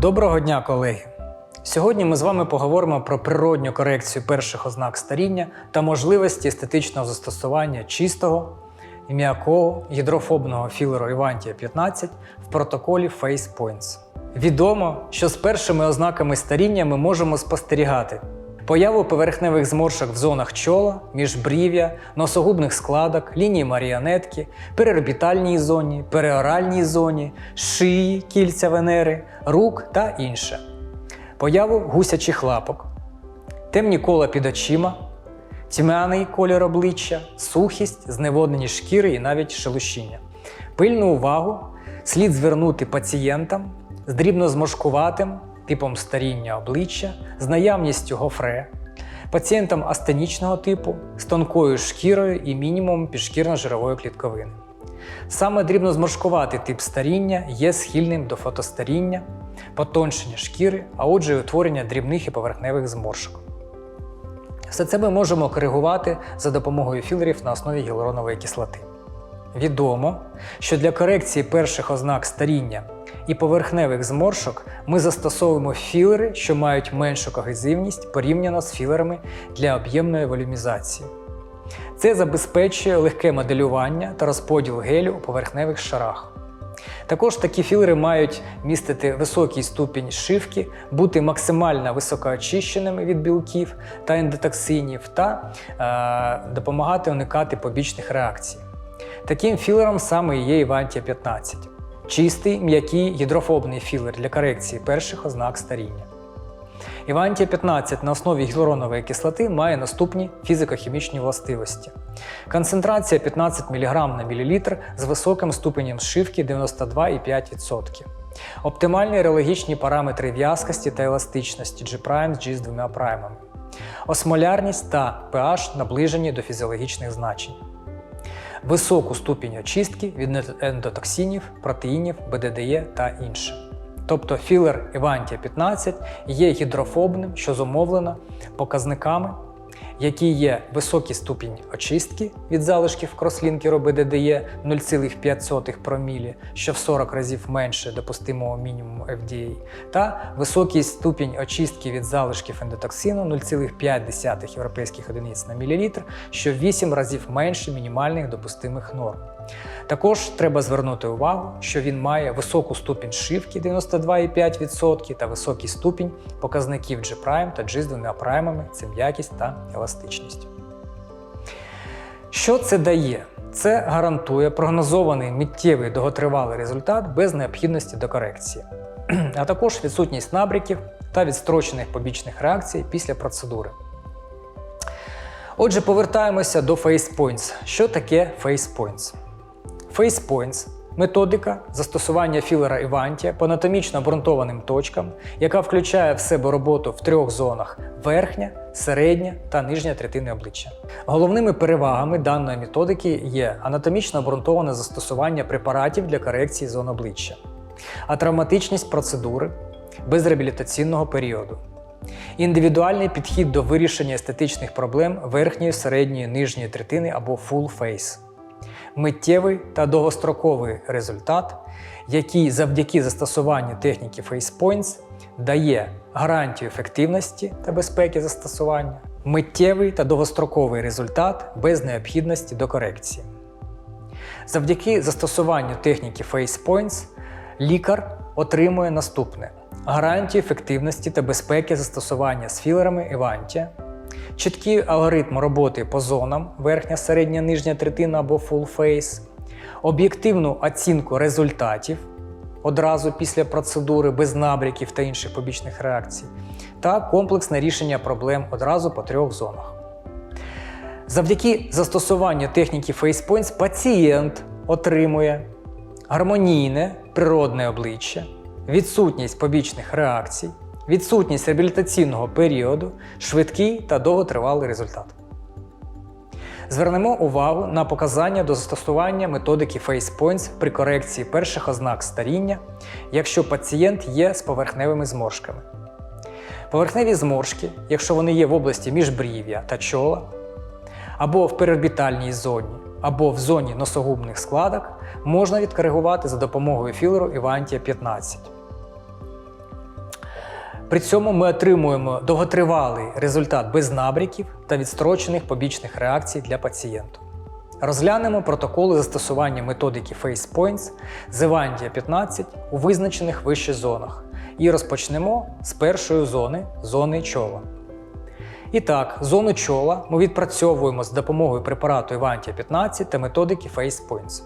Доброго дня, колеги! Сьогодні ми з вами поговоримо про природню корекцію перших ознак старіння та можливості естетичного застосування чистого і м'якого гідрофобного філеру Івантія 15 в протоколі Face Points. Відомо, що з першими ознаками старіння ми можемо спостерігати появу поверхневих зморшок в зонах чола, міжбрів'я, носогубних складок, лінії маріонетки, переорбітальній зоні, переоральній зоні, шиї, кільця венери, рук та інше. Появу гусячих лапок, темні кола під очима, тьмяний колір обличчя, сухість, зневоднені шкіри і навіть шелушіння. Пильну увагу слід звернути пацієнтам з дрібнозморшкуватим типом старіння обличчя, з наявністю гофре, пацієнтам астенічного типу з тонкою шкірою і мінімумом підшкірно-жирової клітковини. Саме дрібнозморшкуватий тип старіння є схильним до фотостаріння, потоншення шкіри, а отже, утворення дрібних і поверхневих зморшок. Все це ми можемо коригувати за допомогою філерів на основі гіалуронової кислоти. Відомо, що для корекції перших ознак старіння і поверхневих зморшок ми застосовуємо філери, що мають меншу когезивність порівняно з філерами для об'ємної волюмізації. Це забезпечує легке моделювання та розподіл гелю у поверхневих шарах. Також такі філери мають містити високий ступінь шивки, бути максимально високоочищеними від білків та ендотоксинів та е, допомагати уникати побічних реакцій. Таким філером саме є Івантія 15 чистий, м'який гідрофобний філер для корекції перших ознак старіння. Івантія 15 на основі гіалуронової кислоти має наступні фізико-хімічні властивості. Концентрація 15 мг на мл з високим ступенем зшивки 92,5%. Оптимальні реологічні параметри в'язкості та еластичності G' з G з двома праймами. Осмолярність та pH наближені до фізіологічних значень. Високу ступінь очистки від ендотоксинів, протеїнів, БДДЕ та інше. Тобто філер Івантія 15 є гідрофобним, що зумовлено показниками, які є високий ступінь очистки від залишків крослінкеру БДДЕ 0,5 промілі, що в 40 разів менше допустимого мінімуму FDA, та високий ступінь очистки від залишків ендотоксину 0,5 європейських одиниць на мілілітр, що в 8 разів менше мінімальних допустимих норм. Також треба звернути увагу, що він має високу ступінь шивки 92,5% та високий ступінь показників G-Prime та G з двома праймами це м'якість та еластичність. Що це дає? Це гарантує прогнозований миттєвий довготривалий результат без необхідності до корекції, а також відсутність набряків та відстрочених побічних реакцій після процедури. Отже, повертаємося до Face Points. Що таке Face Points? Face Points – методика застосування філера Івантія по анатомічно обґрунтованим точкам, яка включає в себе роботу в трьох зонах верхня, середня та нижня третини обличчя. Головними перевагами даної методики є анатомічно обґрунтоване застосування препаратів для корекції зон обличчя, а травматичність процедури без реабілітаційного періоду. Індивідуальний підхід до вирішення естетичних проблем верхньої, середньої, нижньої третини або full face миттєвий та довгостроковий результат, який завдяки застосуванню техніки FacePoints дає гарантію ефективності та безпеки застосування, миттєвий та довгостроковий результат без необхідності до корекції. Завдяки застосуванню техніки FacePoints лікар отримує наступне: гарантію ефективності та безпеки застосування з філерами Івантія, чіткий алгоритм роботи по зонам верхня, середня, нижня третина або full face, об'єктивну оцінку результатів одразу після процедури без набряків та інших побічних реакцій, та комплексне рішення проблем одразу по трьох зонах. Завдяки застосуванню техніки FacePoints пацієнт отримує гармонійне природне обличчя, відсутність побічних реакцій, відсутність реабілітаційного періоду, швидкий та довготривалий результат. Звернемо увагу на показання до застосування методики FacePoints при корекції перших ознак старіння, якщо пацієнт є з поверхневими зморшками. Поверхневі зморшки, якщо вони є в області міжбрів'я та чола, або в переорбітальній зоні, або в зоні носогубних складок, можна відкоригувати за допомогою філеру Івантія 15. При цьому ми отримуємо довготривалий результат без набряків та відстрочених побічних реакцій для пацієнту. Розглянемо протоколи застосування методики FacePoints з Evandia 15 у визначених вище зонах і розпочнемо з першої зони зони чола. І так, зону чола ми відпрацьовуємо з допомогою препарату Evantia 15 та методики FacePoints.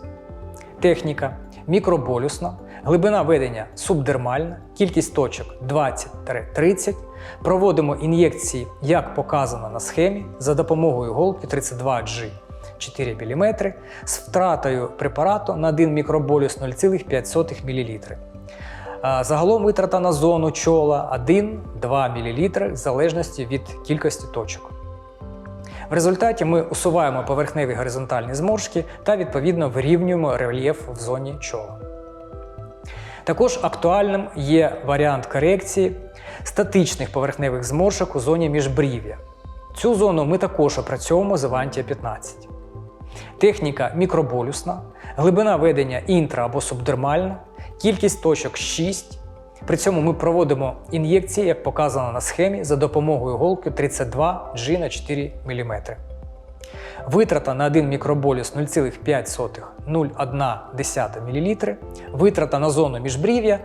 Техніка мікроболюсна, глибина ведення субдермальна, кількість точок 20-30. Проводимо ін'єкції, як показано на схемі, за допомогою голки 32G 4 мм з втратою препарату на 1 мікроболюс 0,5 мл. Загалом витрата на зону чола 1-2 мл в залежності від кількості точок. В результаті ми усуваємо поверхневі горизонтальні зморшки та відповідно вирівнюємо рельєф в зоні чола. Також актуальним є варіант корекції статичних поверхневих зморшок у зоні міжбрів'я. Цю зону ми також опрацьовуємо з Avantia 15. Техніка мікроболюсна, глибина ведення інтра або субдермальна, кількість точок 6. При цьому ми проводимо ін'єкції, як показано на схемі, за допомогою голки 32 G на 4 мм. Витрата на 1 мікроболюс 0,5-0,1 мл, витрата на зону міжбрів'я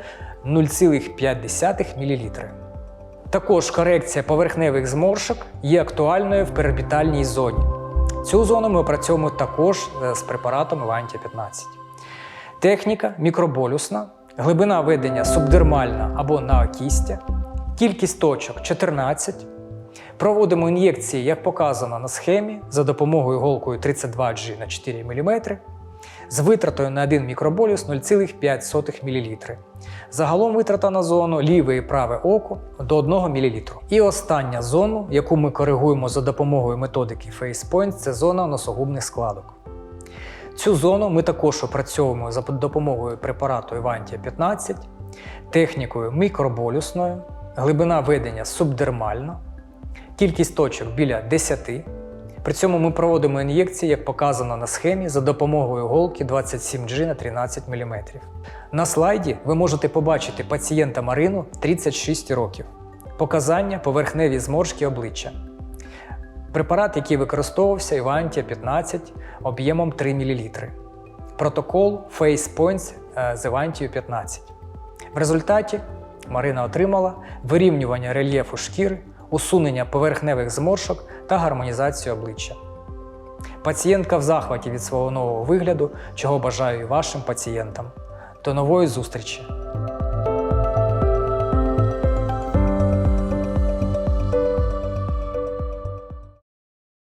0,5 мл. Також корекція поверхневих зморшок є актуальною в перорбітальній зоні. Цю зону ми опрацьовуємо також е, з препаратом Evantia 15. Техніка мікроболюсна, глибина ведення субдермальна або наокістя, кількість точок 14. Проводимо ін'єкції, як показано на схемі, за допомогою голкою 32G на 4 мм з витратою на 1 мікроболюс 0,5 мл. Загалом витрата на зону ліве і праве око до 1 мл. І остання зона, яку ми коригуємо за допомогою методики FacePoint, це зона носогубних складок. Цю зону ми також опрацьовуємо за допомогою препарату Evantia 15, технікою мікроболюсною, глибина ведення субдермальна, кількість точок біля 10. При цьому ми проводимо ін'єкції, як показано на схемі, за допомогою голки 27G на 13 мм. На слайді ви можете побачити пацієнта Марину 36 років. Показання поверхневі зморшки обличчя. Препарат, який використовувався Івантія 15 об'ємом 3 мл. Протокол Face Points е, з Івантію 15. В результаті Марина отримала вирівнювання рельєфу шкіри, усунення поверхневих зморшок та гармонізацію обличчя. Пацієнтка в захваті від свого нового вигляду, чого бажаю і вашим пацієнтам. До нової зустрічі!